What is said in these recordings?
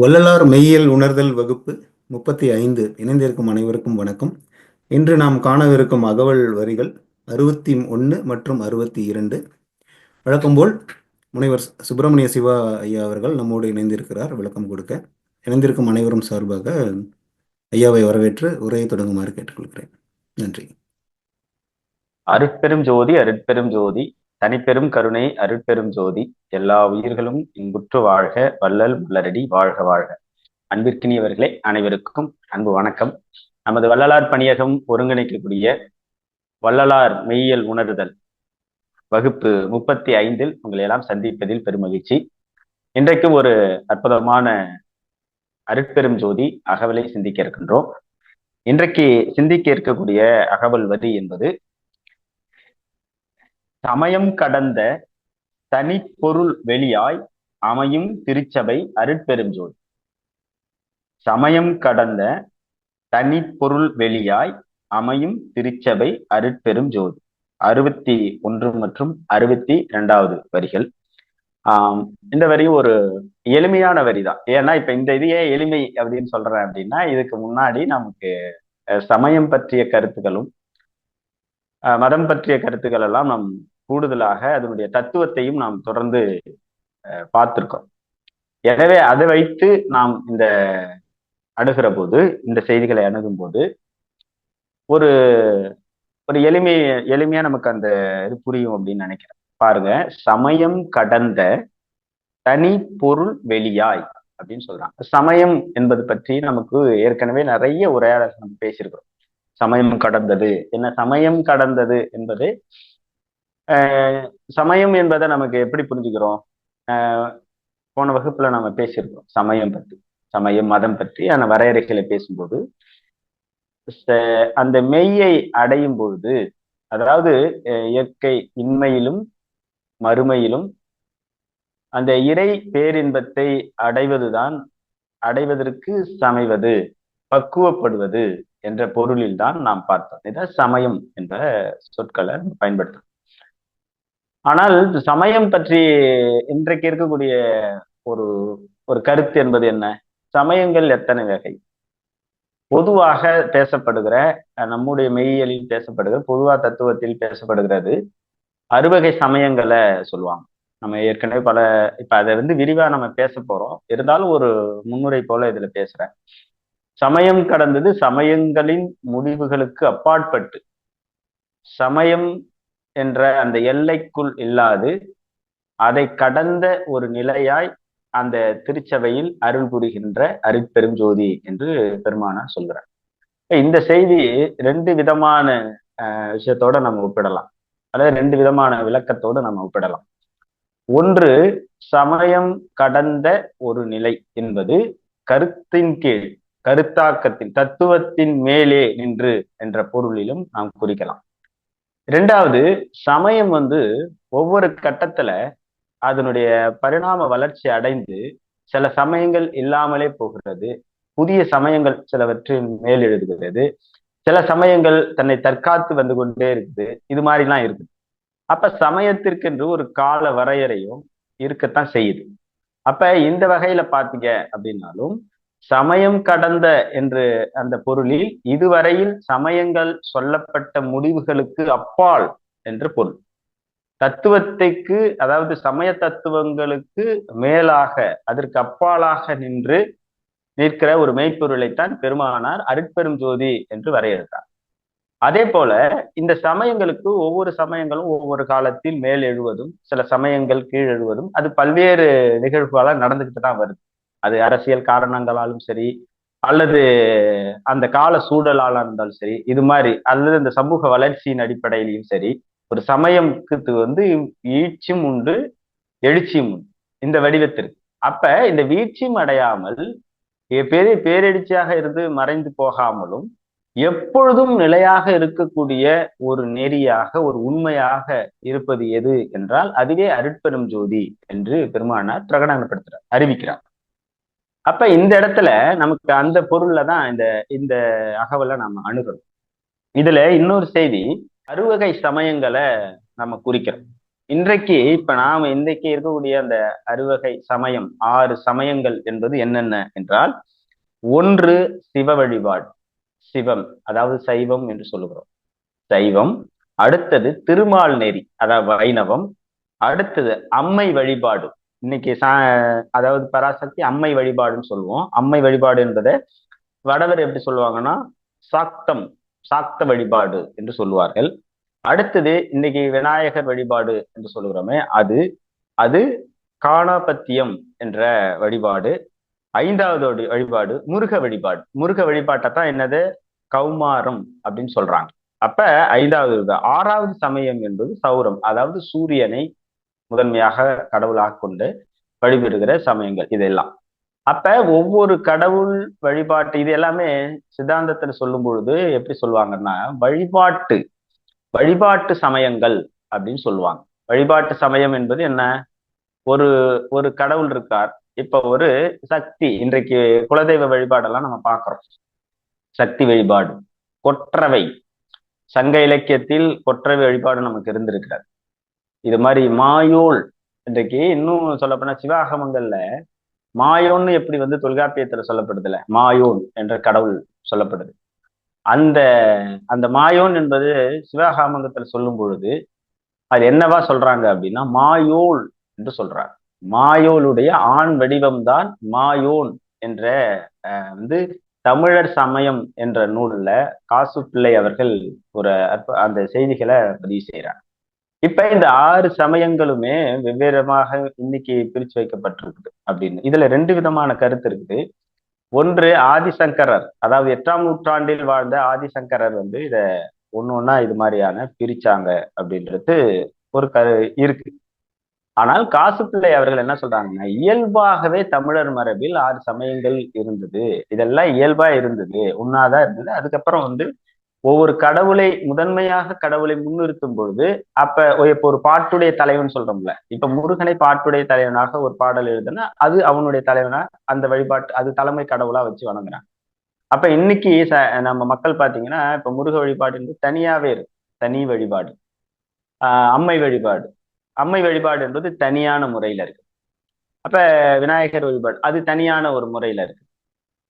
வள்ளலார் மெய்யியல் உணர்தல் வகுப்பு முப்பத்தி ஐந்து இணைந்திருக்கும் அனைவருக்கும் வணக்கம். இன்று நாம் காணவிருக்கும் அகவல் வரிகள் அறுபத்தி ஒன்று மற்றும் அறுபத்தி இரண்டு வழக்கம்போல் முனைவர் சுப்பிரமணிய சிவா ஐயா அவர்கள் நம்மோடு இணைந்திருக்கிறார். விளக்கம் கொடுக்க இணைந்திருக்கும் அனைவரும் சார்பாக ஐயாவை வரவேற்று உரையை தொடங்குமாறு கேட்டுக்கொள்கிறேன். நன்றி. அருட்பெரும் ஜோதி அருட்பெரும் ஜோதி. தனிப்பெரும் கருணை அருட்பெரும் ஜோதி எல்லா உயிர்களும் இன்புற்று வாழ்க வள்ளல் மலரடி வாழ்க வாழ்க. அன்பிற்கினியவர்களே அனைவருக்கும் அன்பு வணக்கம். நமது வள்ளலார் பணியகம் ஒருங்கிணைக்கக்கூடிய வள்ளலார் மெய்யியல் உணர்தல் வகுப்பு முப்பத்தி ஐந்தில் உங்களை எல்லாம் சந்திப்பதில் பெருமகிழ்ச்சி. இன்றைக்கு ஒரு அற்புதமான அருட்பெரும் ஜோதி அகவலை சிந்திக்க இருக்கின்றோம். இன்றைக்கு சிந்திக்க இருக்கக்கூடிய அகவல் வரி என்பது சமயம் கடந்த தனிப்பொருள் வெளியாய் அமையும் திருச்சபை அருட்பெரும் ஜோதி சமயம் கடந்த தனிப்பொருள் வெளியாய் அமையும் திருச்சபை அருட்பெரும் ஜோதி அறுபத்தி ஒன்று மற்றும் அறுபத்தி இரண்டாவது வரிகள். ஆஹ் இந்த வரி ஒரு எளிமையான வரி தான். ஏன்னா இப்ப இந்த இது எளிமை அப்படின்னு சொல்றேன் அப்படின்னா இதுக்கு முன்னாடி நமக்கு சமயம் பற்றிய கருத்துக்களும் மதம் பற்றிய கருத்துக்கள் எல்லாம் நாம் கூடுதலாக அதனுடைய தத்துவத்தையும் நாம் தொடர்ந்து பார்த்திருக்கோம். எனவே அதை வைத்து நாம் இந்த அணுகிற போது இந்த செய்திகளை அணுகும் போது ஒரு ஒரு எளிமை எளிமையா நமக்கு அந்த இது புரியும் அப்படின்னு நினைக்கிறேன். பாருங்க சமயம் கடந்த தனி பொருள் வெளியாய் அப்படின்னு சொல்றாங்க. சமயம் என்பது பற்றி நமக்கு ஏற்கனவே நிறைய உரையாடல் நம்ம பேசியிருக்கிறோம். சமயம் கடந்தது. என்ன சமயம் கடந்தது என்பது சமயம் என்பதை நமக்கு எப்படி புரிஞ்சுக்கிறோம்? போன வகுப்புல நம்ம பேசியிருக்கோம். சமயம் பற்றி சமயம் மதம் பற்றி அந்த வரையறைகளை பேசும்போது அந்த மெய்யை அடையும் பொழுது அதாவது இயற்கை இன்மையிலும் மறுமையிலும் அந்த இறை பேரின்பத்தை அடைவதுதான் அடைவதற்கு சமைவது பக்குவப்படுவது. என்ற பொருளில் தான் நாம் பார்த்தோம். இதை சமயம் என்ற சொற்களை பயன்படுத்தும் ஆனால் சமயம் பற்றி இன்றைக்கு இருக்கக்கூடிய ஒரு ஒரு கருத்து என்பது என்ன? சமயங்கள் எத்தனை வகை? பொதுவாக பேசப்படுகிற நம்முடைய மெய்யியலில் பேசப்படுகிற பொதுவா தத்துவத்தில் பேசப்படுகிறது அறுவகை சமயங்களை சொல்லுவாங்க. நம்ம ஏற்கனவே பல இப்ப அதை வந்து விரிவா நம்ம பேச போறோம். இருந்தாலும் ஒரு முன்னுரை போல இதுல பேசுறேன். சமயம் கடந்தது சமயங்களின் முடிவுகளுக்கு அப்பாற்பட்டு. சமயம் என்ற அந்த எல்லைக்குள் இல்லாது அதை கடந்த ஒரு நிலையாய் அந்த திருச்சபையில் அருள் புரிகின்ற அருட்பெரும் ஜோதி என்று பெருமானார் சொல்கிறார். இந்த செய்தி ரெண்டு விதமான விஷயத்தோட நம்ம ஒப்பிடலாம். அதாவது ரெண்டு விதமான விளக்கத்தோடு நம்ம ஒப்பிடலாம். ஒன்று சமயம் கடந்த ஒரு நிலை என்பது கருத்தின் கீழ் கருத்தாக்கத்தின் தத்துவத்தின் மேலே நின்று என்ற பொருளிலும் நாம் குறிக்கலாம். இரண்டாவது சமயம் வந்து ஒவ்வொரு கட்டத்துல அதனுடைய பரிணாம வளர்ச்சி அடைந்து சில சமயங்கள் இல்லாமலே போகிறது. புதிய சமயங்கள் சிலவற்றின் மேல் எழுதுகிறது சில சமயங்கள் தன்னை தற்காத்து வந்து கொண்டே இருக்குது. இது மாதிரிலாம் இருக்குது. அப்ப சமயத்திற்கென்று ஒரு கால வரையறையும் இருக்கத்தான் செய்யுது. அப்ப இந்த வகையில பாத்தீங்க அப்படின்னாலும் சமயம் கடந்த என்று அந்த பொருளில் இதுவரையில் சமயங்கள் சொல்லப்பட்ட முடிவுகளுக்கு அப்பால் என்று பொருள். தத்துவத்தைக்கு அதாவது சமய தத்துவங்களுக்கு மேலாக அதற்கு அப்பாலாக நின்று நிற்கிற ஒரு மெய்ப்பொருளைத்தான் பெருமானார் அருட்பெரும் ஜோதி என்று வரையறுத்தார். அதே போல இந்த சமயங்களுக்கு ஒவ்வொரு சமயங்களும் ஒவ்வொரு காலத்தில் மேல் எழுவதும் சில சமயங்கள் கீழ் எழுவதும் அது பல்வேறு நிகழ்வுகளாக நடந்துகிட்டு தான் வருது. அது அரசியல் காரணங்களாலும் சரி அல்லது அந்த கால சூழலால இருந்தாலும் சரி இது மாதிரி அல்லது இந்த சமூக வளர்ச்சியின் அடிப்படையிலையும் சரி ஒரு சமயத்துக்கு வந்து வீழ்ச்சியும் உண்டு எழுச்சியும் உண்டு. இந்த வடிவத்திற்கு. அப்ப இந்த வீழ்ச்சியும் அடையாமல் பெரிய பேரெழுச்சியாக இருந்து மறைந்து போகாமலும் எப்பொழுதும் நிலையாக இருக்கக்கூடிய ஒரு நெறியாக ஒரு உண்மையாக இருப்பது எது என்றால் அதுவே அருட்பெரும் ஜோதி என்று பெருமானார் பிரகடனப்படுத்துறார் அறிவிக்கிறார். அப்ப இந்த இடத்துல நமக்கு அந்த பொருள்ல தான் இந்த இந்த அகவலை நம்ம அணுகிறோம் இதுல இன்னொரு செய்தி அறுவகை சமயங்களை நம்ம குறிக்கிறோம். இன்றைக்கு இப்ப நாம இன்றைக்கு இருக்கக்கூடிய அந்த அறுவகை சமயம் ஆறு சமயங்கள் என்பது என்னென்ன என்றால் ஒன்று சிவ வழிபாடு சிவம் அதாவது சைவம் என்று சொல்லுகிறோம். சைவம் அடுத்தது திருமால் நெறி அதாவது வைணவம் அடுத்தது அம்மை வழிபாடு இன்னைக்கு சா அதாவது பராசக்தி அம்மை வழிபாடுன்னு சொல்லுவோம். அம்மை வழிபாடு என்பதை வடவர் எப்படி சொல்லுவாங்கன்னா சாக்தம் சாக்த வழிபாடு என்று சொல்லுவார்கள். அடுத்தது இன்னைக்கு விநாயகர் வழிபாடு என்று சொல்லுகிறோமே அது அது காணாபத்தியம் என்ற வழிபாடு. ஐந்தாவது வழிபாடு முருக வழிபாடு. முருக வழிபாட்டை தான் என்னது? கௌமாரம் அப்படின்னு சொல்றாங்க. அப்ப ஐந்தாவது ஆறாவது சமயம் என்பது சௌரம். அதாவது சூரியனை முதன்மையாக கடவுளாக கொண்டு வழிபடுகிற சமயங்கள் இதெல்லாம். அப்ப ஒவ்வொரு கடவுள் வழிபாட்டு இது எல்லாமே சித்தாந்தத்துல சொல்லும் பொழுது எப்படி சொல்லுவாங்கன்னா வழிபாட்டு வழிபாட்டு சமயங்கள் அப்படின்னு சொல்லுவாங்க. வழிபாட்டு சமயம் என்பது என்ன? ஒரு ஒரு கடவுள் இருக்கார். இப்ப ஒரு சக்தி இன்றைக்கு குலதெய்வ வழிபாடெல்லாம் நம்ம பார்க்கிறோம். சக்தி வழிபாடு கொற்றவை. சங்க இலக்கியத்தில் கொற்றவை வழிபாடு நமக்கு இருந்திருக்கிறது. இது மாதிரி மாயோள் இன்றைக்கு இன்னும் சொல்லப்போனா சிவாகமங்கள்ல மாயோன்னு எப்படி வந்து தொல்காப்பியத்துல சொல்லப்படுதுல? மாயோன் என்ற கடவுள் சொல்லப்படுது. அந்த அந்த மாயோன் என்பது சிவகாமங்கத்துல சொல்லும் பொழுது அது என்னவா சொல்றாங்க அப்படின்னா மாயோல் என்று சொல்றாங்க. மாயோளுடைய ஆண் வடிவம்தான் மாயோன் என்ற அஹ், வந்து தமிழர் சமயம் என்ற நூல்ல காசு பிள்ளை அவர்கள் ஒரு அந்த செய்திகளை பதிவு செய்கிறார் இப்ப இந்த ஆறு சமயங்களுமே வெவ்வேறமாக இன்னைக்கு பிரிச்சு வைக்கப்பட்டிருக்குது அப்படின்னு. இதுல ரெண்டு விதமான கருத்து இருக்குது. ஒன்று ஆதிசங்கரர். அதாவது எட்டாம் நூற்றாண்டில் வாழ்ந்த ஆதிசங்கரர் வந்து இத ஒண்ணு ஒண்ணா இது மாதிரியான பிரிச்சாங்க அப்படின்றது ஒரு கரு இருக்கு. ஆனால் காசு பிள்ளை அவர்கள் என்ன சொல்றாங்கன்னா இயல்பாகவே தமிழர் மரபில் ஆறு சமயங்கள் இருந்தது. இதெல்லாம் இயல்பா இருந்தது. ஒன்னாதான் இருந்தது. அதுக்கப்புறம் வந்து ஒவ்வொரு கடவுளை முதன்மையாக கடவுளை முன்னிறுத்தும் பொழுது அப்ப இப்போ ஒரு பாட்டுடைய தலைவன் சொல்றோம்ல. இப்ப முருகனை பாட்டுடைய தலைவனாக ஒரு பாடல் எழுதுனா அது அவனுடைய தலைவனா அந்த வழிபாட்டு அது தலைமை கடவுளா வச்சு வணங்குறான். அப்ப இன்னைக்கு ச- நம்ம மக்கள் பாத்தீங்கன்னா இப்ப முருக வழிபாடு தனியாவே இருக்கு. தனி வழிபாடு. ஆஹ் அம்மை வழிபாடு. அம்மை வழிபாடு என்பது தனியான முறையில இருக்கு. அப்ப விநாயகர் வழிபாடு அது தனியான ஒரு முறையில இருக்கு.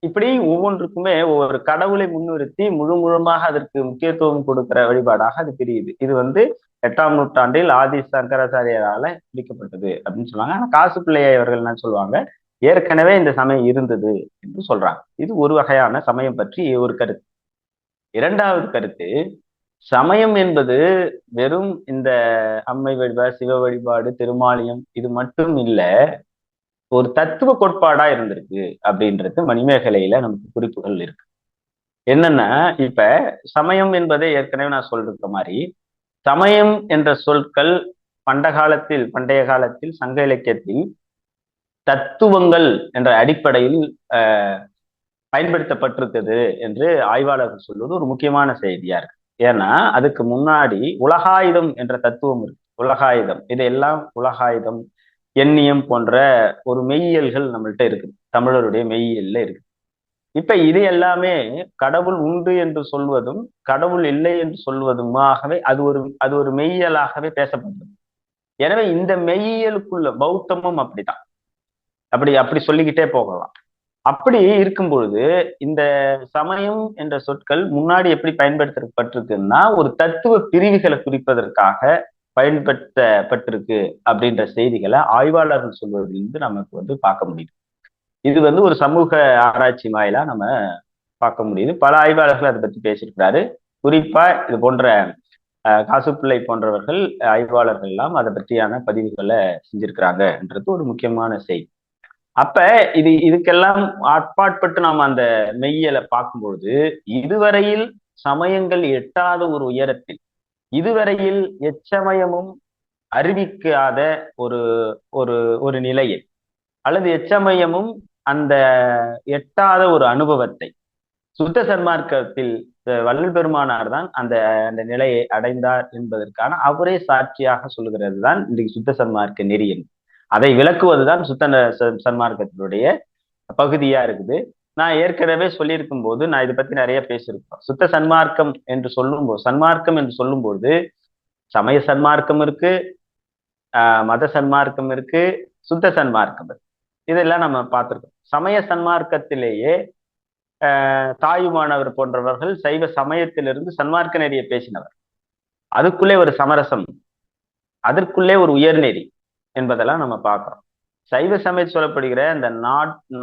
இப்படி ஒவ்வொன்றுக்குமே ஒவ்வொரு கடவுளை முன்னிறுத்தி முழு முழுமாக அதற்கு முக்கியத்துவம் கொடுக்கிற வழிபாடாக அது பிரியுது. இது வந்து எட்டாம் நூற்றாண்டில் ஆதி சங்கராச்சாரியரால பிடிக்கப்பட்டது அப்படின்னு சொல்லுவாங்க. ஆனா காசு பிள்ளையை அவர்கள் என்ன சொல்லுவாங்க? ஏற்கனவே இந்த சமயம் இருந்தது என்று சொல்றாங்க. இது ஒரு வகையான சமயம் பற்றி ஒரு கருத்து. இரண்டாவது கருத்து சமயம் என்பது வெறும் இந்த அம்மை வழிபாடு சிவ வழிபாடு திருமாலியம் இது மட்டும் இல்லை ஒரு தத்துவ கோட்பாடா இருந்திருக்கு அப்படின்றது மணிமேகலையில நமக்கு குறிப்புகள் இருக்கு. என்னன்னா இப்ப சமயம் என்பதை ஏற்கனவே நான் சொல்ற மாதிரி சமயம் என்ற சொற்கள் பண்ட காலத்தில் பண்டைய காலத்தில் சங்க இலக்கியத்தில் தத்துவங்கள் என்ற அடிப்படையில் அஹ், பயன்படுத்தப்பட்டிருக்குது என்று ஆய்வாளர்கள் சொல்வது ஒரு முக்கியமான செய்தியா இருக்கு. ஏன்னா அதுக்கு முன்னாடி உலகாயுதம் என்ற தத்துவம் இருக்கு. உலகாயுதம். இதையெல்லாம் உலகாயுதம் எண்ணியம் போன்ற ஒரு மெய்யியல்கள் நம்மள்ட்ட இருக்குது. தமிழருடைய மெய்யியல்ல இருக்கு இப்ப இது எல்லாமே கடவுள் உண்டு என்று சொல்வதும் கடவுள் இல்லை என்று சொல்வதுமாகவே அது ஒரு அது ஒரு மெய்யியலாகவே பேசப்படுது எனவே இந்த மெய்யியலுக்குள்ள பௌத்தமும் அப்படிதான் அப்படி அப்படி சொல்லிக்கிட்டே போகலாம். அப்படி இருக்கும் பொழுது இந்த சமயம் என்ற சொற்கள் முன்னாடி எப்படி பயன்படுத்தப்பட்டிருக்குன்னா ஒரு தத்துவ பிரிவுகளை குறிப்பதற்காக பயன்படுத்தப்பட்டிருக்கு அப்படின்ற செய்திகளை ஆய்வாளர்கள் சொல்வதிலிருந்து நமக்கு வந்து பார்க்க முடியுது. இது வந்து ஒரு சமூக ஆராய்ச்சி வாயிலா நம்ம பார்க்க முடியுது. பல ஆய்வாளர்கள் அதை பத்தி பேசியிருக்கிறாரு. குறிப்பா இது போன்ற காசுப்பிள்ளை போன்றவர்கள் ஆய்வாளர்கள் எல்லாம் அதை பற்றியான பதிவுகளை செஞ்சிருக்கிறாங்கன்றது ஒரு முக்கியமான செய்தி. அப்ப இது இதுக்கெல்லாம் அட்பாட்பட்டு நாம் அந்த மெய்யலை பார்க்கும்பொழுது இதுவரையில் சமயங்கள் எட்டாத ஒரு உயரத்தில் இதுவரையில் எச்சமயமும் அறிவிக்காத ஒரு ஒரு ஒரு நிலையை அல்லது எச்சமயமும் அந்த எட்டாத ஒரு அனுபவத்தை சுத்த சன்மார்க்கத்தில் வள்ளல் பெருமானார் தான் அந்த அந்த நிலையை அடைந்தார் என்பதற்கான அவரே சாட்சியாக சொல்லுகிறது தான் இன்றைக்கு சுத்த சன்மார்க்க நெறி என்று. அதை விளக்குவதுதான் சுத்த சன்மார்க்கத்தினுடைய பகுதியா இருக்குது நான் ஏற்கனவே சொல்லியிருக்கும் போது நான் இதை பத்தி நிறைய பேசியிருக்கோம் சுத்த சன்மார்க்கம் என்று சொல்லும்போது சன்மார்க்கம் என்று சொல்லும்போது சமய சன்மார்க்கம் இருக்கு ஆஹ் மத சன்மார்க்கம் இருக்கு சுத்த சன்மார்க்கம் இருக்கு. இதெல்லாம் நம்ம பார்த்திருக்கோம். சமய சன்மார்க்கத்திலேயே ஆஹ் தாயுமானவர் போன்றவர்கள் சைவ சமயத்திலிருந்து சன்மார்க்க நெறியை பேசினவர். அதுக்குள்ளே ஒரு சமரசம் அதற்குள்ளே ஒரு உயர்நெறி என்பதெல்லாம் நம்ம பார்க்கறோம். சைவ சமயத்தில் சொல்லப்படுகிற இந்த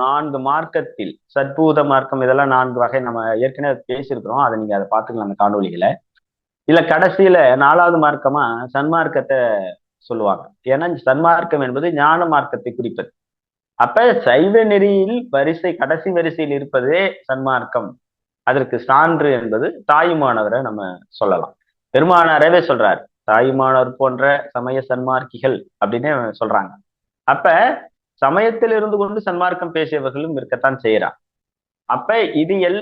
நான்கு மார்க்கத்தில் சத்பூத மார்க்கம் இதெல்லாம் நான்கு வகை நம்ம ஏற்கனவே பேசியிருக்கிறோம். அதை நீங்க அதை பார்த்துக்கலாம் அந்த காணொலிகளை இல்ல கடைசியில நாலாவது மார்க்கமா சன்மார்க்கத்தை சொல்லுவாங்க. ஏன்னா சன்மார்க்கம் என்பது ஞான மார்க்கத்தை குறிப்பது. அப்ப சைவ நெறியில் வரிசை கடைசி வரிசையில் இருப்பதே சன்மார்க்கம். அதற்கு சான்று என்பது தாயுமானவரை நம்ம சொல்லலாம். பெருமானாரவே சொல்றாரு தாயுமானவர் போன்ற சமய சன்மார்க்கிகள் அப்படின்னு சொல்றாங்க. அப்ப சமயத்தில் இருந்து கொண்டு சன்மார்க்கம் பேசியவர்களும் இருக்கத்தான் செய்யறான். அப்ப இது எல்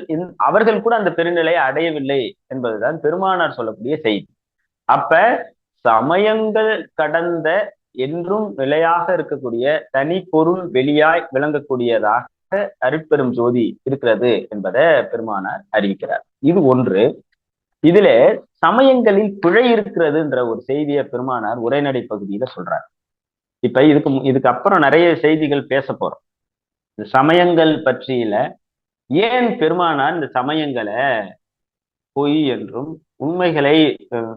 அவர்கள் கூட அந்த பெருநிலையை அடையவில்லை என்பதுதான் பெருமானார் சொல்லக்கூடிய செய்தி. அப்ப சமயங்கள் கடந்த என்றும் நிலையாக இருக்கக்கூடிய தனி பொருள் வெளியாய் விளங்கக்கூடியதாக அருட்பெரும் ஜோதி இருக்கிறது என்பதை பெருமானார் அறிவிக்கிறார். இது ஒன்று. இதுல சமயங்களில் பிழை இருக்கிறதுன்ற ஒரு செய்தியை பெருமானார் உரைநடை பகுதியில சொல்றார். இப்ப இதுக்கு இதுக்கு அப்புறம் நிறைய செய்திகள் பேச போறோம். இந்த சமயங்கள் பற்றியில ஏன் பெருமானார் இந்த சமயங்களை பொய் என்றும் உண்மைகளை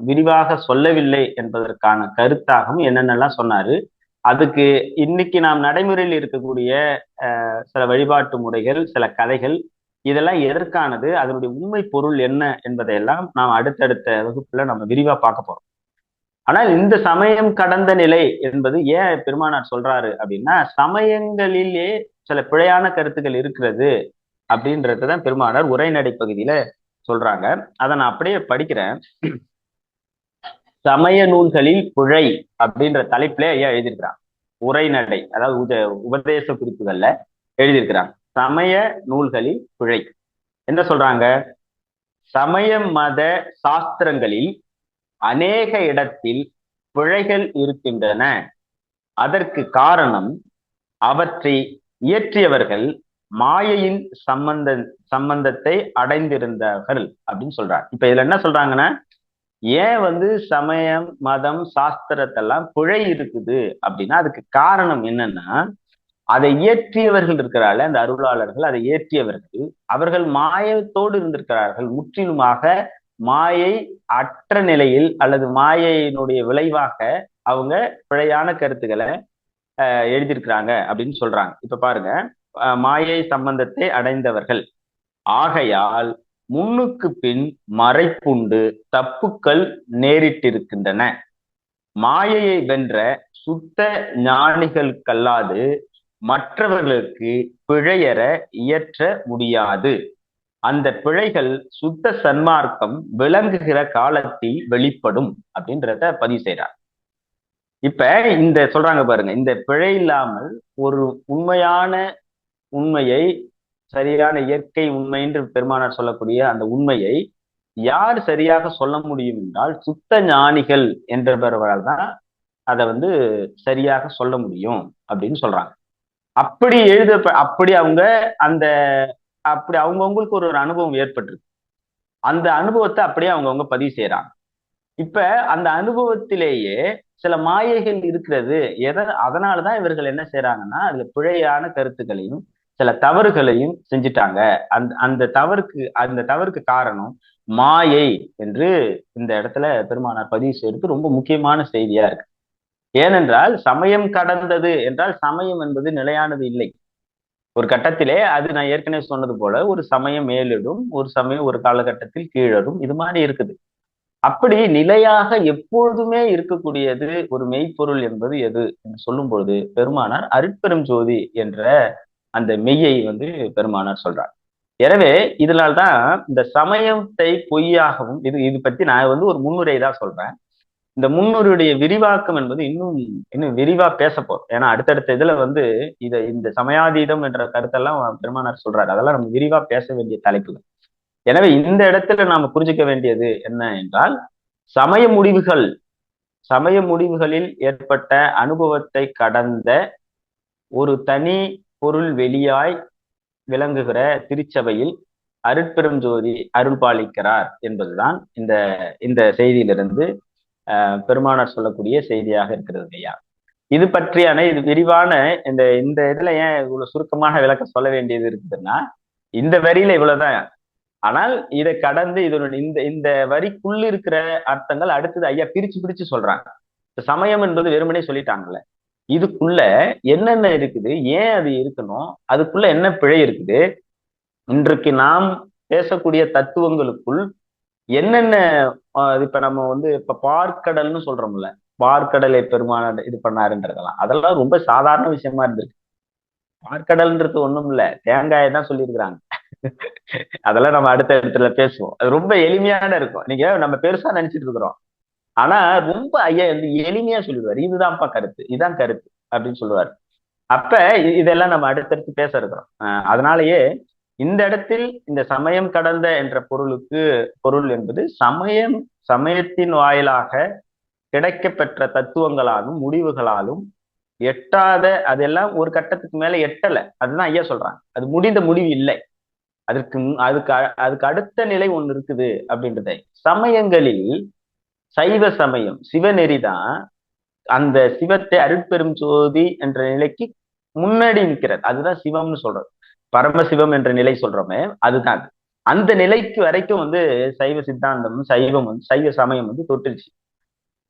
விரிவாக சொல்லவில்லை என்பதற்கான கருத்தாகவும் என்னென்னலாம் சொன்னாரு. அதுக்கு இன்னைக்கு நாம் நடைமுறையில் இருக்கக்கூடிய சில வழிபாட்டு முறைகள் சில கதைகள் இதெல்லாம் எதற்கானது அதனுடைய உண்மை பொருள் என்ன என்பதையெல்லாம் நாம் அடுத்தடுத்த வகுப்புல நம்ம விரிவா பார்க்க போறோம். ஆனால் இந்த சமயம் கடந்த நிலை என்பது ஏன் பெருமானார் சொல்றாரு அப்படின்னா சமயங்களிலே சில பிழையான கருத்துக்கள் இருக்கிறது அப்படின்றதுதான் பெருமானார் உரைநடை பகுதியில சொல்றாங்க. அதை நான் அப்படியே படிக்கிறேன். சமய நூல்களில் பிழை அப்படின்ற தலைப்புல ஏன் எழுதியிருக்கிறான் உரைநடை அதாவது உபதேச குறிப்புகள்ல எழுதியிருக்கிறான் சமய நூல்களில் பிழை. என்ன சொல்றாங்க? சமய மத சாஸ்திரங்களில் அநேக இடத்தில் பிழைகள் இருக்கின்றன. அதற்கு காரணம் அவற்றை இயற்றியவர்கள் மாயையின் சம்பந்த சம்பந்தத்தை அடைந்திருந்தார்கள் அப்படின்னு சொல்றாங்க. இப்ப இதுல என்ன சொல்றாங்கன்னா ஏன் வந்து சமயம் மதம் சாஸ்திரத்தெல்லாம் பிழை இருக்குது அப்படின்னா அதுக்கு காரணம் என்னன்னா அதை இயற்றியவர்கள் இருக்கிறார்கள் அந்த அருளாளர்கள் அதை இயற்றியவர்கள். அவர்கள் மாயத்தோடு இருந்திருக்கிறார்கள். முற்றிலுமாக மாயை அற்ற நிலையில் அல்லது மாயையினுடைய விளைவாக அவங்க பிழையான கருத்துக்களை எழுதியிருக்கிறாங்க அப்படின்னு சொல்றாங்க. இப்ப பாருங்க. மாயை சம்பந்தத்தை அடைந்தவர்கள். ஆகையால் முன்னுக்கு பின் மறைப்புண்டு தப்புக்கள் நேரிட்டிருக்கின்றன. மாயையை வென்ற சுத்த ஞானிகளுக்கல்லாது மற்றவர்களுக்கு பிழையற இயற்ற முடியாது. அந்த பிழைகள் சுத்த சன்மார்க்கம் விளங்குகிற காலத்தில் வெளிப்படும் அப்படின்றத பதிவு செய்யறார் இப்ப இந்த சொல்றாங்க பாருங்க இந்த பிழை இல்லாமல் ஒரு உண்மையான உண்மையை சரியான இயற்கை உண்மை என்று பெருமானார் சொல்லக்கூடிய அந்த உண்மையை யார் சரியாக சொல்ல முடியும் என்றால் சுத்த ஞானிகள் என்றவர்களால் தான் அதை வந்து சரியாக சொல்ல முடியும் அப்படின்னு சொல்றாங்க. அப்படி எழுத அப்படி அவங்க அந்த அப்படி அவங்கவுங்களுக்கு ஒரு ஒரு அனுபவம் ஏற்பட்டிருக்கு. அந்த அனுபவத்தை அப்படியே அவங்கவுங்க பதிவு செய்யறாங்க இப்ப அந்த அனுபவத்திலேயே சில மாயைகள் இருக்கிறது. எத அதனாலதான் இவர்கள் என்ன செய்யறாங்கன்னா அதுல பிழையான கருத்துக்களையும் சில தவறுகளையும் செஞ்சுட்டாங்க. அந்த அந்த தவறுக்கு அந்த தவறுக்கு காரணம் மாயை என்று இந்த இடத்துல பெருமானார் பதிவு செய்யறது ரொம்ப முக்கியமான செய்தியா இருக்கு. ஏனென்றால் சமயம் கடந்தது என்றால் சமயம் என்பது நிலையானது இல்லை. ஒரு கட்டத்திலே அது நான் ஏற்கனவே சொன்னது போல ஒரு சமயம் மேலிடும் ஒரு சமயம் ஒரு காலகட்டத்தில் கீழடும் இது மாதிரி இருக்குது. அப்படி நிலையாக எப்பொழுதுமே இருக்கக்கூடியது ஒரு மெய்ப்பொருள் என்பது எது என்று சொல்லும் பொழுது பெருமானார் அருட்பெரும் ஜோதி என்ற அந்த மெய்யை வந்து பெருமானார் சொல்றார். எனவே இதனால்தான் இந்த சமயத்தை பொய்யாகவும் இது இது பத்தி நான் வந்து ஒரு முன்னுரை தான் சொல்றேன். இந்த முன்னோருடைய விரிவாக்கம் என்பது இன்னும் இன்னும் விரிவா பேச போறோம். ஏன்னா அடுத்தடுத்த இதுல வந்து இதை இந்த சமயாதீதம் என்ற கருத்தெல்லாம் பெருமானார் சொல்றாரு. அதெல்லாம் நம்ம விரிவா பேச வேண்டிய தலைப்புகள். எனவே இந்த இடத்துல நாம புரிஞ்சுக்க வேண்டியது என்ன என்றால் சமய முடிவுகள் சமய முடிவுகளில் ஏற்பட்ட அனுபவத்தை கடந்த ஒரு தனி பொருள் வெளியாய் விளங்குகிற திருச்சபையில் அருட்பெரும் ஜோதி அருள் பாலிக்கிறார் என்பதுதான் இந்த இந்த செய்தியிலிருந்து பெருமானார் சொல்லக்கூடிய செய்தியாக இருக்கிறது ஐயா. இது பற்றியான இது விரிவான இந்த இந்த இதுல ஏன் இவ்வளவு சுருக்கமான விளக்கம் சொல்ல வேண்டியது இருக்குதுன்னா இந்த வரியில இவ்வளவுதான். ஆனால் இதை கடந்து இதனுடைய இந்த இந்த வரிக்குள்ள இருக்கிற அர்த்தங்கள் அடுத்தது ஐயா பிரிச்சு பிரிச்சு சொல்றாங்க. சமயம் என்பது வெறுமனே சொல்லிட்டாங்கல்ல. இதுக்குள்ள என்னென்ன இருக்குது ஏன் அது இருக்கணும் அதுக்குள்ள என்ன பிழை இருக்குது? இன்றைக்கு நாம் பேசக்கூடிய தத்துவங்களுக்குள் என்னென்ன இப்ப நம்ம வந்து இப்ப பார்க்கடல்னு சொல்றோம்ல பார்க்கடலை பெருமான இது பண்ணாருன்றதெல்லாம் அதெல்லாம் ரொம்ப சாதாரண விஷயமா இருந்திருக்கு. பார்க்கடல்ன்றது ஒண்ணும் இல்ல தேங்காயை தான் சொல்லியிருக்கிறாங்க. அதெல்லாம் நம்ம அடுத்த இடத்துல பேசுவோம். அது ரொம்ப எளிமையான இருக்கும். நீங்க நம்ம பெருசா நினைச்சிட்டு இருக்கிறோம். ஆனா ரொம்ப ஐயா வந்து எளிமையா சொல்லிடுவார். இதுதான்ப்பா கருத்து இதுதான் கருத்து அப்படின்னு சொல்லுவாரு. அப்ப இதெல்லாம் நம்ம அடுத்தடுத்து பேச இருக்கிறோம். அதனாலயே இந்த இடத்தில் இந்த சமயம் கடந்த என்ற பொருளுக்கு பொருள் என்பது சமயம் சமயத்தின் வாயிலாக கிடைக்கப்பெற்ற தத்துவங்களாலும் முடிவுகளாலும் எட்டாத அதெல்லாம் ஒரு கட்டத்துக்கு மேல எட்டல. அதுதான் ஐயா சொல்றாங்க. அது முடிந்த முடிவு இல்லை. அதற்கு அதுக்கு அதுக்கு அடுத்த நிலை ஒண்ணு இருக்குது அப்படின்றத. சமயங்களில் சைவ சமயம் சிவநெறிதான் அந்த சிவத்தை அருட்பெரும் ஜோதி என்ற நிலைக்கு முன்னாடி நிற்கிறது. அதுதான் சிவம்னு சொல்றது. பரமசிவம் என்ற நிலை சொல்றோமே அதுதான். அந்த நிலைக்கு வரைக்கும் வந்து சைவ சித்தாந்தம் சைவம் வந்து சைவ சமயம் வந்து தொட்டுருச்சு.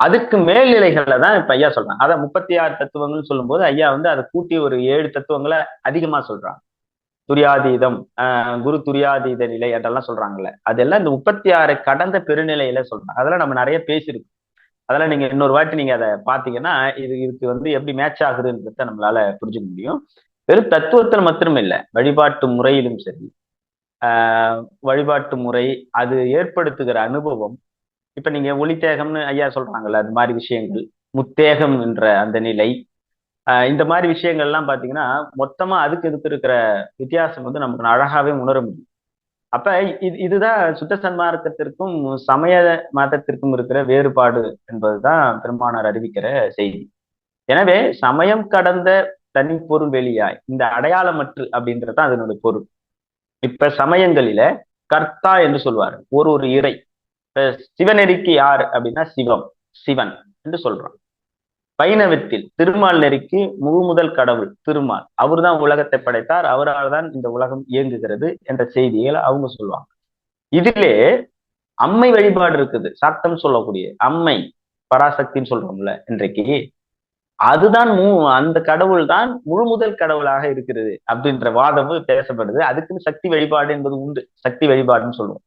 அதுக்கு மேல்நிலைகள்ல தான் இப்ப ஐயா சொல்றாங்க. அதான் முப்பத்தி ஆறு தத்துவங்கள்னு சொல்லும்போது ஐயா வந்து அதை கூட்டி ஒரு ஏழு தத்துவங்களை அதிகமா சொல்றாங்க. துரியாதீதம் ஆஹ் குரு துரியாதீத நிலை அதெல்லாம் சொல்றாங்கல்ல. அதெல்லாம் இந்த முப்பத்தி ஆறு கடந்த பெருநிலையில சொல்றாங்க. அதெல்லாம் நம்ம நிறைய பேசியிருக்கோம். அதெல்லாம் நீங்க இன்னொரு வாட்டி நீங்க அதை பாத்தீங்கன்னா இது இதுக்கு வந்து எப்படி மேட்ச் ஆகுதுன்றத நம்மளால புரிஞ்சுக்க முடியும். வெறும் தத்துவத்தில் மாத்திரம் இல்லை வழிபாட்டு முறையிலும் சரி வழிபாட்டு முறை அது ஏற்படுத்துகிற அனுபவம். இப்ப நீங்க ஒளித்தேகம்னு ஐயா சொல்றாங்கல்ல அது மாதிரி விஷயங்கள் முத்தேகம் என்ற அந்த நிலை. இந்த மாதிரி விஷயங்கள்லாம் பாத்தீங்கன்னா மொத்தமா அதுக்கு இதுக்கு இருக்கிற வித்தியாசம் வந்து நமக்கு அழகாவே உணர முடியும். அப்ப இது இதுதான் சுத்த சன்மார்க்கத்திற்கும் சமய மதத்திற்கும் இருக்கிற வேறுபாடு என்பதுதான் பெருமானார் அறிவிக்கிற செய்தி. எனவே சமயம் கடந்த தனி பொருள் வெளியாய் இந்த அடையாளமற்று அப்படின்றது தான் அதனுடைய பொருள். இப்ப சமயங்களில கர்த்தா என்று சொல்வாரு. ஒரு ஒரு இறை. இப்ப சிவநெறிக்கு யார் அப்படின்னா சிவம் சிவன் என்று சொல்றான் வைணவத்தில் திருமால் நெறிக்கு முழுமுதல் கடவுள் திருமால். அவர் தான் உலகத்தை படைத்தார். அவரால் தான் இந்த உலகம் இயங்குகிறது என்ற செய்திகளை அவங்க சொல்லுவாங்க. இதிலே அம்மை வழிபாடு இருக்குது. சாத்தம் சொல்லக்கூடிய அம்மை பராசக்தின்னு சொல்றோம்ல இன்றைக்கு. அதுதான் மூ அந்த கடவுள் தான் முழு முதல் கடவுளாக இருக்கிறது அப்படின்ற வாதமும் பேசப்படுது. அதுக்குன்னு சக்தி வழிபாடு என்பது உண்டு. சக்தி வழிபாடுன்னு சொல்லுவோம்.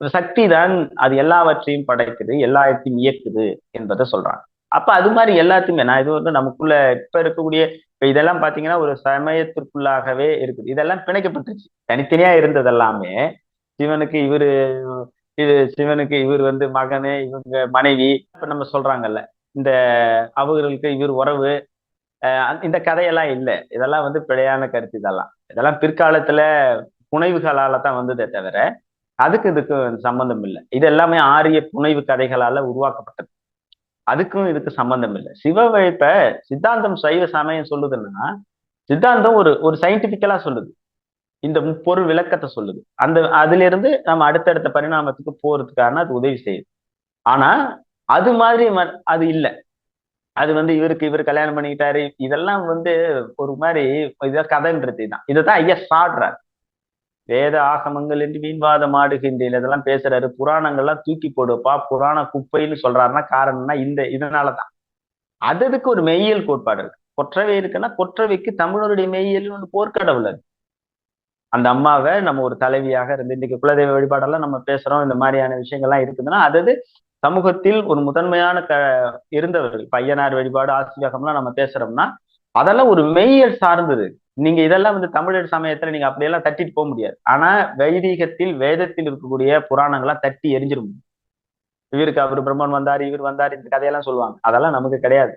சக்தி தான் அது எல்லாவற்றையும் படைக்குது எல்லாத்தையும் இயக்குது என்பதை சொல்றாங்க. அப்ப அது மாதிரி எல்லாத்தையுமே நான் இது வந்து நமக்குள்ள இப்ப இருக்கக்கூடிய இப்ப இதெல்லாம் பாத்தீங்கன்னா ஒரு சமயத்திற்குள்ளாகவே இருக்குது. இதெல்லாம் பிணைக்கப்பட்டுருச்சு. தனித்தனியா இருந்தது எல்லாமே சிவனுக்கு இவரு இது சிவனுக்கு இவர் வந்து மகனு இவங்க மனைவி இப்ப நம்ம சொல்றாங்கல்ல இந்த அவர்களுக்கு இவர் உறவு இந்த கதையெல்லாம் இல்லை. இதெல்லாம் வந்து பிழையான கருத்து இதெல்லாம். இதெல்லாம் பிற்காலத்துல புனைவுகளால தான் வந்ததே தவிர அதுக்கு இதுக்கு சம்பந்தம் இல்லை. இது எல்லாமே ஆரிய புனைவு கதைகளால உருவாக்கப்பட்டது. அதுக்கும் இதுக்கு சம்பந்தம் இல்லை. சிவ வைப்ப சித்தாந்தம் சைவ சமயம் சொல்லுதுன்னா சித்தாந்தம் ஒரு ஒரு சயின்டிபிக்கலா சொல்லுது. இந்த முப்பொருள் விளக்கத்தை சொல்லுது. அந்த அதுல இருந்து நம்ம அடுத்தடுத்த பரிணாமத்துக்கு போறதுக்கான அது உதவி செய்யுது. ஆனா அது மாதிரி அது இல்லை. அது வந்து இவருக்கு இவர் கல்யாணம் பண்ணிக்கிட்டாரு. இதெல்லாம் வந்து ஒரு மாதிரி இதான் கதைன்றது தான். இதைதான் ஐயா சாடுறாரு. வேத ஆகமங்கள் என்று மீன்வாதம் ஆடுகின்றேன். இதெல்லாம் பேசுறாரு. புராணங்கள்லாம் தூக்கி போடுப்பா. புராண குப்பைன்னு சொல்றாருன்னா காரணம்னா இந்த இதனாலதான் அதுக்கு ஒரு மெய்யியல் கோட்பாடு இருக்கு. கொற்றவை இருக்குன்னா கொற்றவைக்கு தமிழருடைய மெய்யியல் ஒன்று போர்க்கடவுள் அது. அந்த அம்மாவை நம்ம ஒரு தலைவியாக இருந்து இன்னைக்கு குலதெய்வ வழிபாடெல்லாம் நம்ம பேசுறோம். இந்த மாதிரியான விஷயங்கள்லாம் இருக்குதுன்னா அதாவது சமூகத்தில் ஒரு முதன்மையான க இருந்தவர்கள் பையனார் வழிபாடு ஆசிரியகம்லாம் நம்ம பேசுறோம்னா அதெல்லாம் ஒரு மெய்யல் சார்ந்தது. நீங்க இதெல்லாம் வந்து தமிழர் சமயத்துல நீங்க அப்படியெல்லாம் தட்டிட்டு போக முடியாது. ஆனா வைதீகத்தில் வேதத்தில் இருக்கக்கூடிய புராணங்கள்லாம் தட்டி எரிஞ்சிடும் இவருக்கு அவர் பிரம்மன் வந்தார் இவர் வந்தார் இந்த கதையெல்லாம் சொல்லுவாங்க. அதெல்லாம் நமக்கு கிடையாது.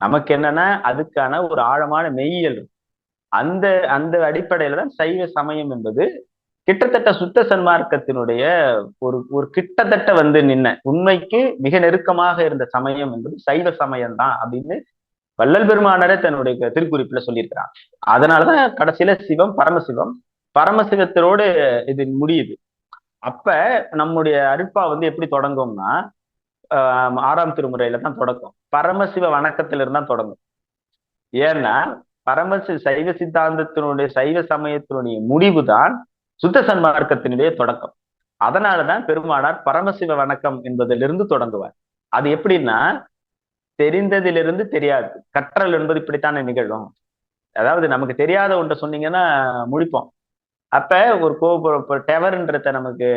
நமக்கு என்னன்னா அதுக்கான ஒரு ஆழமான மெய்யியல். அந்த அந்த அடிப்படையில தான் சைவ சமயம் என்பது கிட்டத்தட்ட சுத்த சன்மார்க்கத்தினுடைய ஒரு ஒரு கிட்டத்தட்ட வந்து நின்ன. உண்மைக்கு மிக நெருக்கமாக இருந்த சமயம் என்பது சைவ சமயம் தான் அப்படின்னு வள்ளல் பெருமானரே தன்னுடைய திருக்குறிப்புல சொல்லியிருக்கிறான் அதனாலதான் கடைசியில சிவம் பரமசிவம் பரமசிவத்தோடு இது முடியுது. அப்ப நம்முடைய அருட்பா வந்து எப்படி தொடங்கும்னா ஆஹ் ஆறாம் திருமுறையில தான் தொடங்கும் பரமசிவ வணக்கத்திலிருந்து தான் தொடங்கும். ஏன்னா பரமசி சைவ சித்தாந்தத்தினுடைய சைவ சமயத்தினுடைய முடிவு தான் சுத்த சன்மார்க்கத்தினுடைய தொடக்கம். அதனாலதான் பெருமானார் பரமசிவ வணக்கம் என்பதிலிருந்து தொடங்குவார். அது எப்படின்னா தெரிந்ததிலிருந்து தெரியாது. கற்றல் என்பது இப்படித்தானே நிகழும். அதாவது நமக்கு தெரியாத ஒன்றை சொன்னீங்கன்னா முடிப்போம் அப்ப ஒரு கோபுரம் டெவர்ன்றத நமக்கு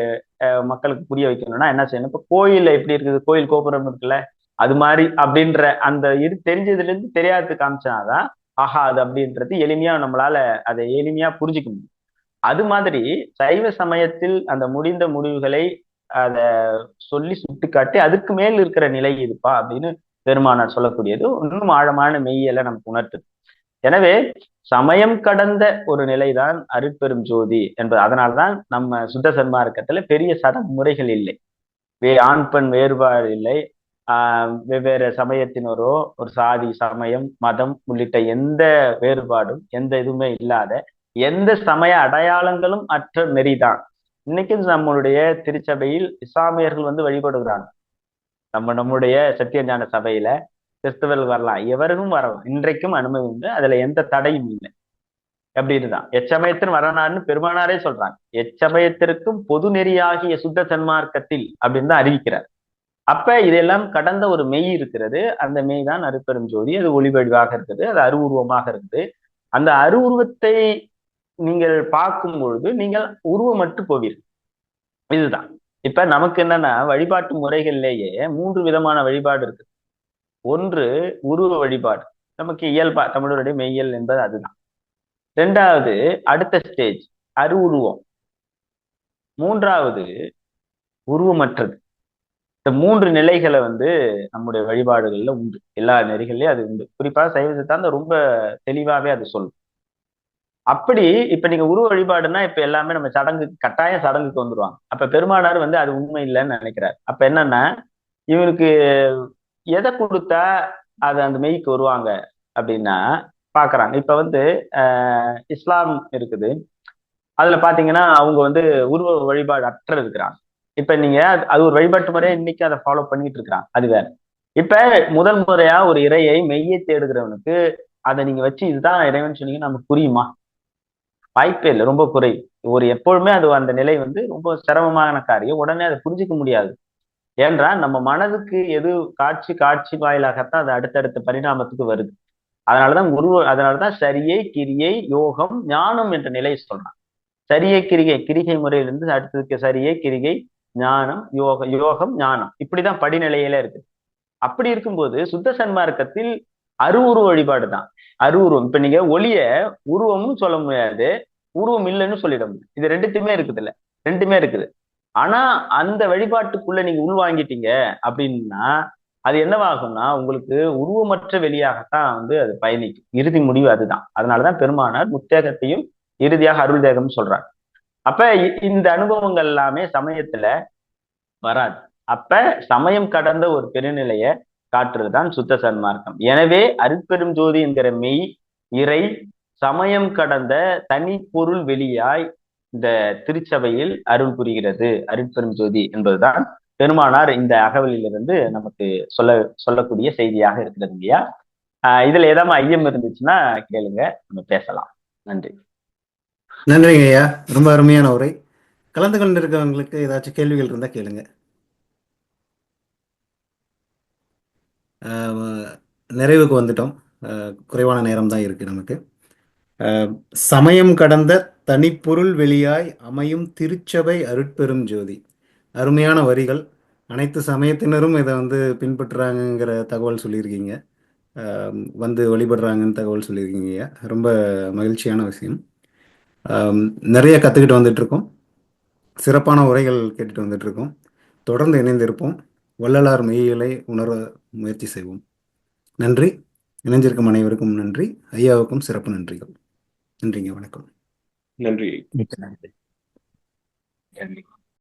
அஹ், மக்களுக்கு புரிய வைக்கணும்னா என்ன செய்யணும்? இப்போ கோயில்ல எப்படி இருக்குது? கோயில் கோபுரம் இருக்குல்ல? அது மாதிரி அப்படின்ற அந்த இது தெரிஞ்சதுல இருந்து தெரியாதது காமிச்சாதான் ஆஹா அது அப்படின்றது எளிமையா நம்மளால அதை எளிமையா புரிஞ்சுக்க முடியும். அது மாதிரி சைவ சமயத்தில் அந்த முடிந்த முடிவுகளை அத சொல்லி சுட்டிக்காட்டி அதுக்கு மேல் இருக்கிற நிலை இதுப்பா அப்படின்னு பெருமானார் சொல்லக்கூடியது. இன்னும் ஆழமான மெய்யெல்லாம் நமக்கு உணர்த்துது. எனவே சமயம் கடந்த ஒரு நிலைதான் அருட்பெரும் ஜோதி என்பது அதனால்தான் நம்ம சுத்த சன்மார்க்கத்துல பெரிய சடங்கு முறைகள் இல்லை. வே ஆண் பெண் வேறுபாடு இல்லை. ஆஹ் வெவ்வேறு சமயத்தினரோ ஒரு சாதி சமயம் மதம் உள்ளிட்ட எந்த வேறுபாடும் எந்த இதுவுமே இல்லாத எந்த சமய அடையாளங்களும் அற்ற நெறிதான் இன்னைக்கும் நம்மளுடைய திருச்சபையில் இஸ்லாமியர்கள் வந்து வழிபடுகிறாங்க. நம்ம நம்முடைய சத்தியஞான சபையில கிறிஸ்தவர்கள் வரலாம். எவரும் வரலாம் இன்றைக்கும் அனுமதி உண்டு. அதுல எந்த தடையும் இல்லை. அப்படின்னுதான் எச்சமயத்தின் வரனார்னு பெருமானாரே சொல்றாங்க. எச்சமயத்திற்கும் பொது நெறியாகிய சுத்த சன்மார்க்கத்தில் அப்படின்னு தான் அறிவிக்கிறார். அப்ப இதெல்லாம் கடந்த ஒரு மெய் இருக்கிறது. அந்த மெய் தான் அருப்பெரும் ஜோதி அது ஒளிவடிவாக இருக்குது. அது அருவுருவமாக இருக்குது. அந்த அருவுருவத்தை நீங்கள் பார்க்கும் பொழுது நீங்கள் உருவமற்று போவீர்கள் இதுதான். இப்ப நமக்கு என்னன்னா வழிபாட்டு முறைகள்லேயே மூன்று விதமான வழிபாடு இருக்கு. ஒன்று உருவ வழிபாடு. நமக்கு இயல்பா தமிழருடைய மெய்யல் என்பது அதுதான். ரெண்டாவது அடுத்த ஸ்டேஜ் அருவுருவம் மூன்றாவது உருவமற்றது. இந்த மூன்று நிலைகளை வந்து நம்முடைய வழிபாடுகள்ல உண்டு. எல்லா நெறிகள்லயும் அது உண்டு. குறிப்பா சைவ சித்தாந்தம் ரொம்ப தெளிவாவே அது சொல்லும். அப்படி இப்ப நீங்க உருவ வழிபாடுன்னா இப்ப எல்லாமே நம்ம சடங்கு கட்டாயம் சடங்குக்கு வந்துருவாங்க. அப்ப பெருமானார் வந்து அது உண்மை இல்லைன்னு நினைக்கிறார். அப்ப என்னன்னா இவனுக்கு எதை கொடுத்தா அது அந்த மெய்க்கு வருவாங்க அப்படின்னா பாக்குறாங்க. இப்ப வந்து ஆஹ் இஸ்லாம் இருக்குது. அதுல பாத்தீங்கன்னா அவங்க வந்து உருவ வழிபாடு அற்ற இருக்கிறாங்க. இப்ப நீங்க அது- அது ஒரு வழிபாட்டு முறையை இன்னைக்கு அதை ஃபாலோ பண்ணிட்டு இருக்கிறாங்க. அது வேற. இப்ப முதல் முறையா ஒரு இறையை மெய்யை தேடுகிறவனுக்கு அதை நீங்க வச்சு இதுதான் இறைவன் சொன்னீங்கன்னா நமக்கு புரியுமா? வாய்ப்பே இல்லை. ரொம்ப குறை. ஒரு எப்பொழுதுமே அது அந்த நிலை வந்து ரொம்ப சிரமமான காரியம். உடனே அதை புரிஞ்சுக்க முடியாது. ஏன்றால் நம்ம மனதுக்கு எது காட்சி காட்சி வாயிலாகத்தான் அது அடுத்தடுத்த பரிணாமத்துக்கு வருது. அதனாலதான் குரு அதனாலதான் சரியை கிரியை யோகம் ஞானம் என்ற நிலையை சொல்றான் சரியை கிரிகை கிரிகை முறையிலிருந்து அடுத்ததுக்கு சரியை கிரிகை ஞானம் யோக யோகம் ஞானம். இப்படிதான் படிநிலையில இருக்கு. அப்படி இருக்கும்போது சுத்த சன்மார்க்கத்தில் அருவுருவ வழிபாடு தான் அருவுருவம். இப்ப நீங்க ஒளிய உருவமும் சொல்ல முடியாது. உருவம் இல்லைன்னு சொல்லிட முடியும் இது ரெண்டுத்துமே இருக்குது இல்ல ரெண்டுமே இருக்குது. ஆனா அந்த வழிபாட்டுக்குள்ள நீங்க உள்வாங்கிட்டீங்க அப்படின்னா அது என்னவாகும்னா உங்களுக்கு உருவமற்ற வெளியாகத்தான் வந்து அது பயணிக்கும். இறுதி முடிவு அதுதான். அதனாலதான் பெருமானார் முத்தேகத்தையும் இறுதியாக அருள் தேகம் சொல்றாங்க அப்ப இந்த அனுபவங்கள் எல்லாமே சமயத்துல வராது. அப்ப சமயம் கடந்த ஒரு பெருநிலைய காட்டுறதுதான் சுத்த சன்மார்க்கம். எனவே அருட்பெரும் ஜோதி என்கிற மெய் இறை சமயம் கடந்த தனி பொருள் வெளியாய் இந்த திருச்சபையில் அருள் புரிகிறது. அருட்பெரும் ஜோதி என்பதுதான் பெருமானார் இந்த அகவலிலிருந்து நமக்கு சொல்ல சொல்லக்கூடிய செய்தியாக இருக்கிறது இல்லையா? ஆஹ் இதுல ஏதாவது ஐயம் இருந்துச்சுன்னா கேளுங்க நம்ம பேசலாம். நன்றி. நன்றிங்க ஐயா. ரொம்ப அருமையான உரை. கலந்து கொண்டிருக்கவங்களுக்கு ஏதாச்சும் கேள்விகள் இருந்தா கேளுங்க. நிறைவுக்கு வந்துட்டோம். குறைவான நேரம் தான் இருக்குது நமக்கு. சமயம் கடந்த தனிப்பொருள் வெளியாய் அமையும் திருச்சபை அருட்பெரும் ஜோதி. அருமையான வரிகள். அனைத்து சமயத்தினரும் இதை வந்து பின்பற்றுறாங்கங்கிற தகவல் சொல்லியிருக்கீங்க. வந்து வழிபடுறாங்கன்னு தகவல் சொல்லியிருக்கீங்க. ரொம்ப மகிழ்ச்சியான விஷயம். நிறைய கற்றுக்கிட்டு வந்துட்ருக்கோம் சிறப்பான உரைகள் கேட்டுட்டு வந்துட்ருக்கோம் தொடர்ந்து இணைந்திருப்போம். வள்ளலார் மெய்யியலை உணர முயற்சி செய்வோம். நன்றி. இணைஞ்சிருக்கும் அனைவருக்கும் நன்றி. ஐயாவுக்கும் சிறப்பு நன்றிகள். நன்றிங்க. வணக்கம். நன்றி. நன்றி.